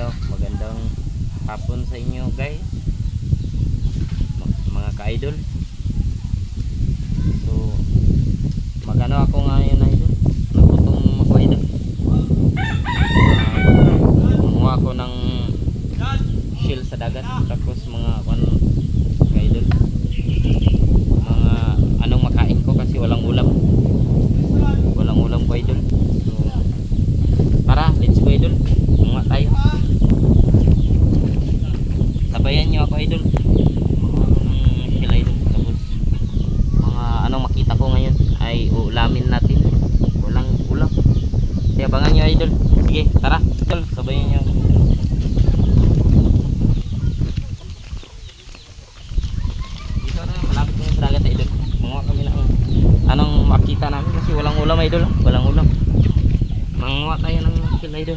Hello, magandang hapon sa inyo guys. Mga ka-idol. So, magano ako ngayon idol. Nagutong ako idol. Uh, Manguha ako ng shell sa dagat. Tapos mga kan ka-idol. Mga anong makain ko kasi walang ulam. Walang ulam ko idol. So, tara, let's go idol. Mga tayo. Sabayan nyo ako idol. Mga anong shell idol. Tapos mga anong makita ko ngayon ay uulamin natin. Walang ulam. Kaya abangan nyo idol. Sige, tara. Idol, sabayan nyo. Dito na, malapit na yung dagat idol. Mga kami na anong makita namin ulam idol. Walang ulam. Manguha tayo ng shell idol.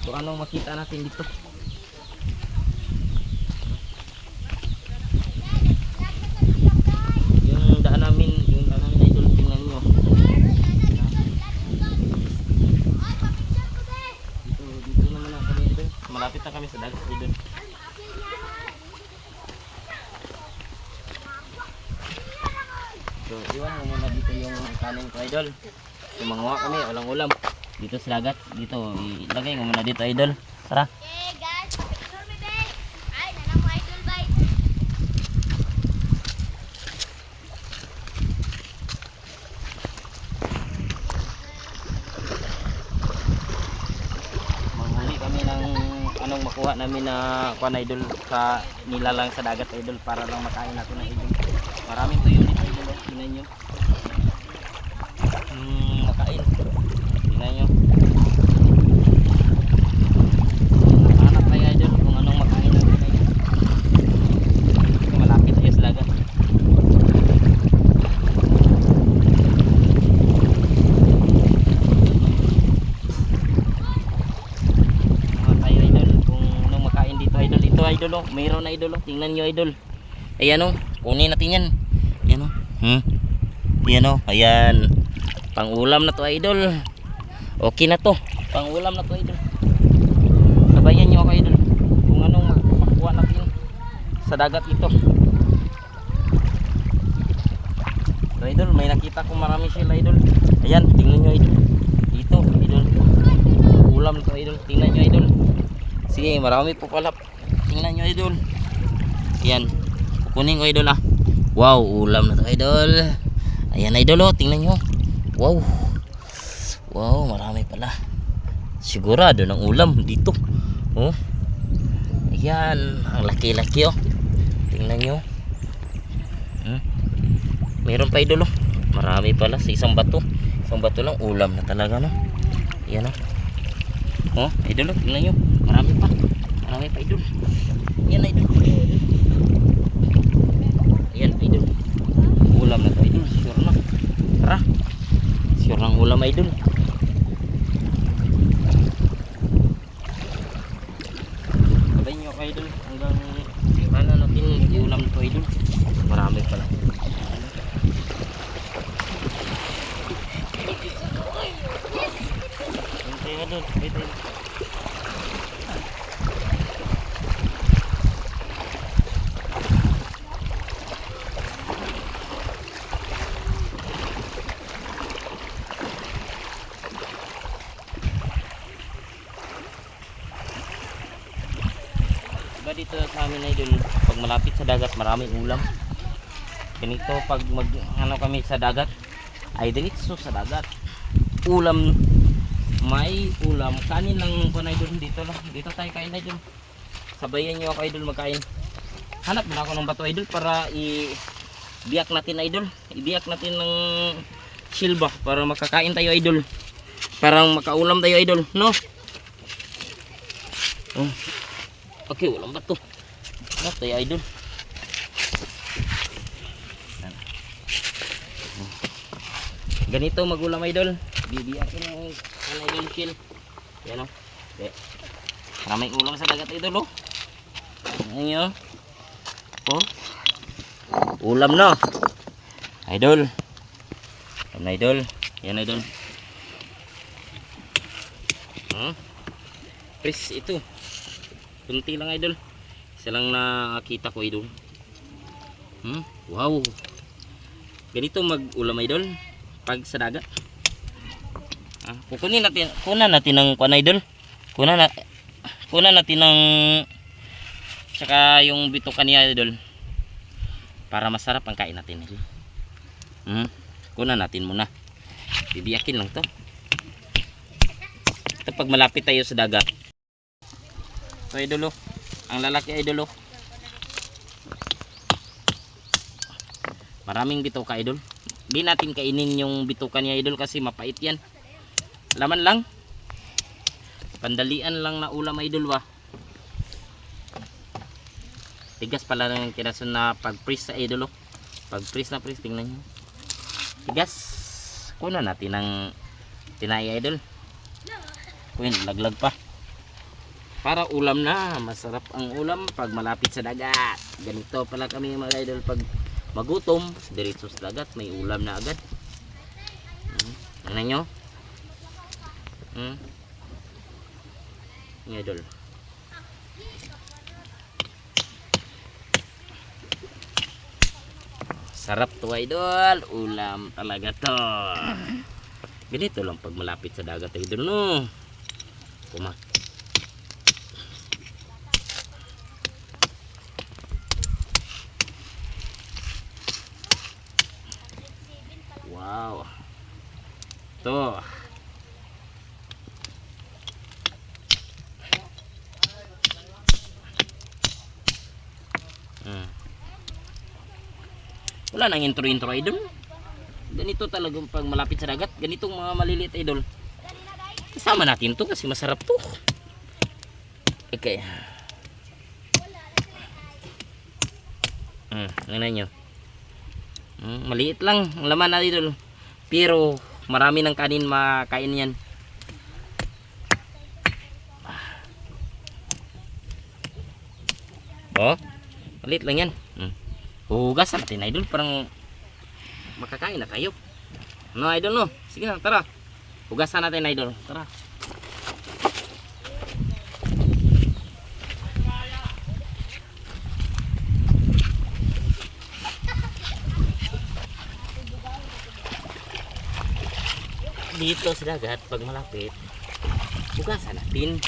So anong makita natin dito? Malapit na kami sa dagat idol. So, iwan mo muna dito yung kanin ko idol. So, manguha kami, walang ulam. Dito sa dagat, dito, ilagay mo muna dito idol. Tara. Okay guys, picture me babe. Ay, nanang mo idol bye. manghuli kami ng anong makuha namin na kuan idol sa nilalang sa dagat idol para lang makain natin ng idol maraming tuyo. Tingnan nyo. Hmm, makain. Tingnan nyo. Hanap tayo idol kung anong makain natin idol kasi malapit tayo tayo idol. Kung anong makain dito idol. Ito idol oh. Mayroon na idol oh. Tingnan nyo idol. Ayan oh. Kunin natin yan hmm? Ayan oh. Ayan. Pang ulam na to idol. Okay na to. Pang ulam na to idol. Sabayan nyo ako idol. Kung anong mak- makuha natin sa dagat ito. So idol may nakita ko marami sila idol. Ayan tingnan nyo idol. Dito idol. Ulam to idol. Tingnan nyo idol. Sige marami po pala. Tingnan nyo idol. Yan kukunin ko idol ah wow ulam na to idol. Ayan idol oh tingnan nyo. Wow. Wow marami pala. Sigurado ng ulam dito. Oh. Ayan ang laki laki oh. Tingnan nyo. Hmm? meron pa idol oh. Marami pala sa isang bato. Isang bato lang ulam na talaga no? Yan oh. Oh, idol, oh, tingnan nyo. Marami pa. Marami pa, idol. Yan, idol. Idol. Ulam na to, idol. Sure na. Tara. Sure ng ulam, idol. Sabay nyo, idol. Hanggang mana natin ulam na to, idol. Marami pala. Hintay ka doon. Wait, wait. Dito sa amin idol, pag malapit sa dagat, maraming ulam. Ganito pag mag ano kami sa dagat, ay diretso sa dagat. Ulam may ulam. Kanin lang ko na idol dito lang. Dito tayo kain na idol. Sabayan niyo ako idol magkain. Hanap na ako ng bato idol para i biyak natin idol. Ibiyak natin ng silba para makakain tayo idol. Para makaulam tayo idol, no? Oh. Okay, walang bato. Ano tayo idol? Oh. Ganito magulam idol. Bibiyakin ng ano idol chill. Yan o. Okay. Maraming ulam sa dagat idol oh. Ayan nyo. Oh. Ulam na. Idol. Yan idol. Yan idol. Hmm? Pris ito. Kunti lang idol. Isa lang nakita ko idol. Hmm? Wow. Ganito mag-ulam idol. Pag sa dagat. Ah, kukunin natin, kunan natin ng kuan idol. Kunan na kunan natin ng tsaka yung bitukan niya idol. Para masarap ang kain natin idol. Hmm? Kunan natin muna. Bibiyakin lang to. Ito pag malapit tayo sa dagat. Ito idol oh. Ang lalaki idol oh. Maraming bituka idol. Di natin kainin yung bituka niya idol kasi mapait yan. Laman lang. Pandalian lang na ulam idol ba. Tigas pala ng kinason na pag-freeze sa idol oh. Pag-freeze na freeze tingnan nyo. Tigas. Kuna natin ng tinaya idol. Kuin, laglag pa. Para ulam na, masarap ang ulam pag malapit sa dagat. Ganito pala kami mga idol pag magutom, diretso sa dagat, may ulam na agad. Hmm. Ano nyo? Hmm. Mga idol. Sarap to idol. Ulam talaga to. Ganito lang pag malapit sa dagat idol no. Kumak. Wow. To. Hmm. Wala nang intro-intro idol. Ganito talagang pag malapit sa dagat, ganitong mga maliliit idol. Kasama natin to kasi masarap to. Okay. Hmm, tingnan nyo. Hmm, maliit lang ang laman na idol. Pero marami ng kanin makain yan. Oh, maliit lang yan. Hmm. Hugasan natin idol parang makakain na tayo. No idol no. Sige na, tara. Hugasan natin idol. Tara. Dito sa dagat pag malapit, hugasan natin.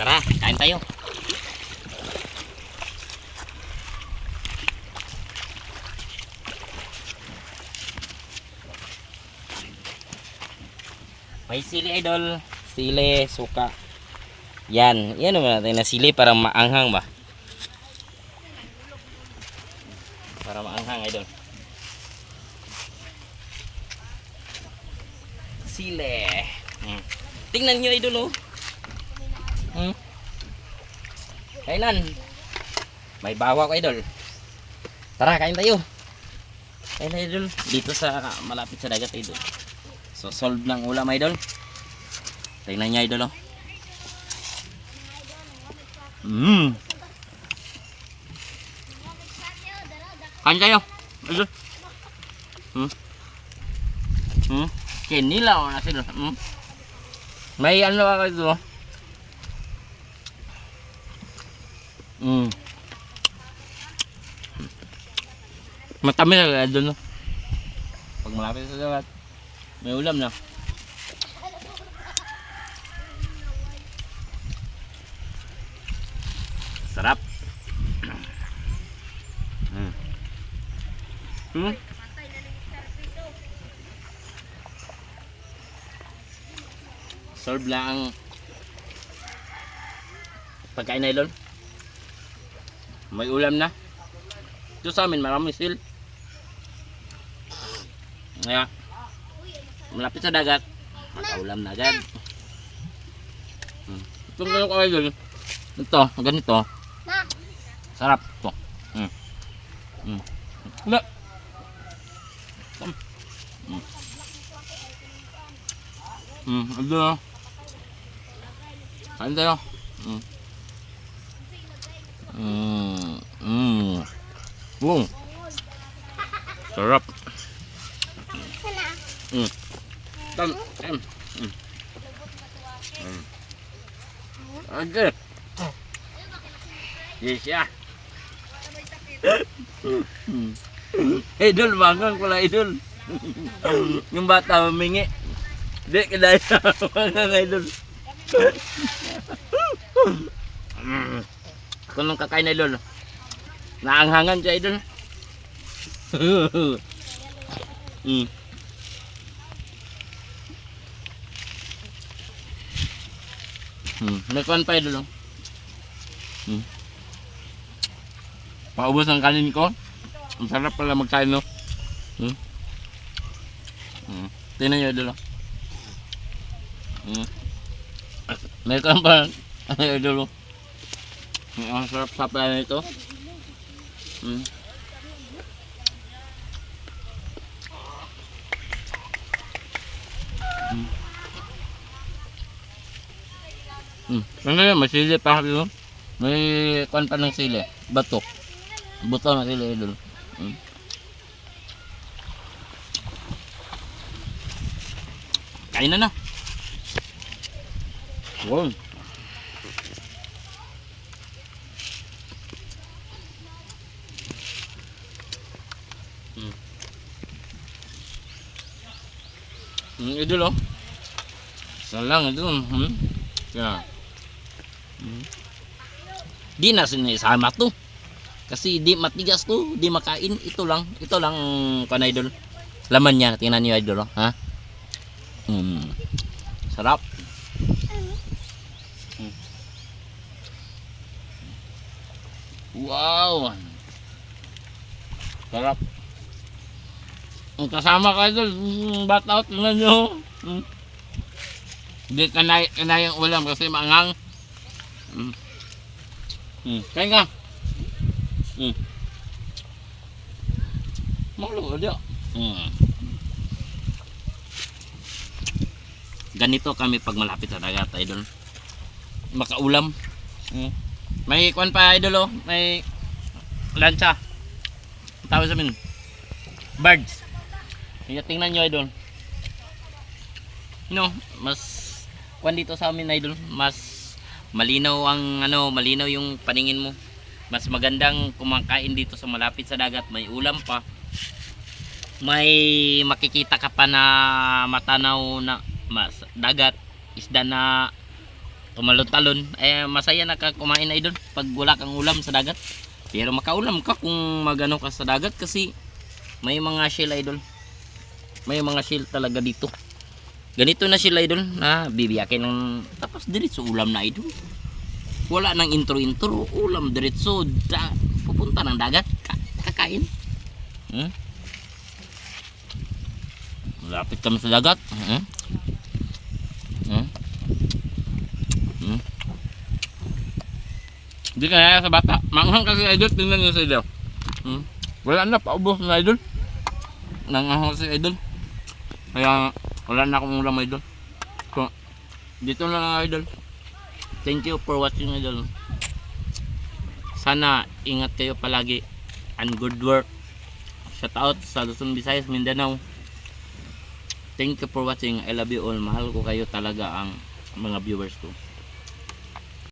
Tara, kain tayo. May sili idol, sili, suka. Yan, yan naman natin na sili para maanghang ba? Para maanghang idol. Sili. Hmm. Tingnan nyo idol oh. Hmm? Kailan? May bawa ko idol. Tara, kain tayo. Kain tayo idol. Dito sa malapit sa dagat idol. So solve ng ulam idol. Tingnan niya idol oh. Mmm. Kain tayo. Idol. Hmm. Hmm. Kinila ko na sila. Hmm. May ano ka ito. Mm. Matamis na doon no. Pag malapit sa dagat, may ulam na. Sarap. Mm. Hmm? Solve lang ang pagkain na idol. May ulam na. Ito sa amin marami sil. Kaya malapit sa dagat, makaulam na agad. Hmm. Ito ganito ka idol. Ito, ganito. Sarap to. Mm. Mm. Wala. Tam. Mm. Mm, ado. Kain tayo. Mm. Mm. Mm. Wow. Sarap. Mm. Tam, tam. Mm. Mm. Okay. Yes, ya. Idol, bangang pala idol. Yung bata mamingi. Di, kidaya. Bangang idol. Kung nung kakain idol. Naanghangan siya idol. mm. Hmm. May kuwan pa idol. oh. Hmm. Paubos ang kanin ko. Ang sarap pala magkain no. Hmm. Hmm. Tingnan nyo idol. oh. Hmm. May kuwan pa. Idol. oh. Ang sarap sa pala nito. Hmm. Hmm. Ano yun? May sili pa yun. May kwan pa ng sili. Bato. Buto na sili idol. Hmm. Kain na na. Wow. Idol oh. Isa lang. Hmm. Yeah. Hmm. Di na sinasama to. Kasi di matigas to, di makain. Ito lang, ito lang kan idol. Laman niya, tingnan niyo idol, oh. ha? Hmm. Sarap. Hmm. Wow. Sarap. Ang kasama ka idol, mm, bata out tingnan niyo. Hmm. Hindi kanay, kanayang ulam kasi maangang. Mm. Mm. Kain ka. Mm. Malo dia. Mm. Ganito kami pag malapit sa dagat, idol. Makaulam. Mm. May kwan pa, idol, oh. May. Ang Tawag sa amin. Birds. Kaya tingnan nyo, idol. You know, mas kwan dito sa amin idol mas malinaw ang ano malinaw yung paningin mo. Mas magandang kumakain dito sa malapit sa dagat. May ulam pa. May makikita ka pa na matanaw na mas, dagat isda na tumalon-talon. Eh masaya na ka kumain idol pag wala kang ulam sa dagat. Pero makaulam ka kung magano ka sa dagat kasi may mga shell idol may mga shell talaga dito ganito na sila idol na bibiyakin ng tapos diretso ulam na idol wala nang intro intro ulam diretso da, pupunta ng dagat ka, kakain hmm? malapit kami sa dagat hmm? Hmm? Hmm? Hindi kaya sa bata. Manghang kasi idol. Tingnan nyo sa idol. Hmm? Wala na. Paubos na idol. Nanghang si idol. Kaya wala na akong ulam idol. So, dito na lang idol. Thank you for watching idol. Sana ingat kayo palagi and good work. Shout out sa Luzon, Visayas, Mindanao. Thank you for watching. I love you all. Mahal ko kayo talaga ang mga viewers ko.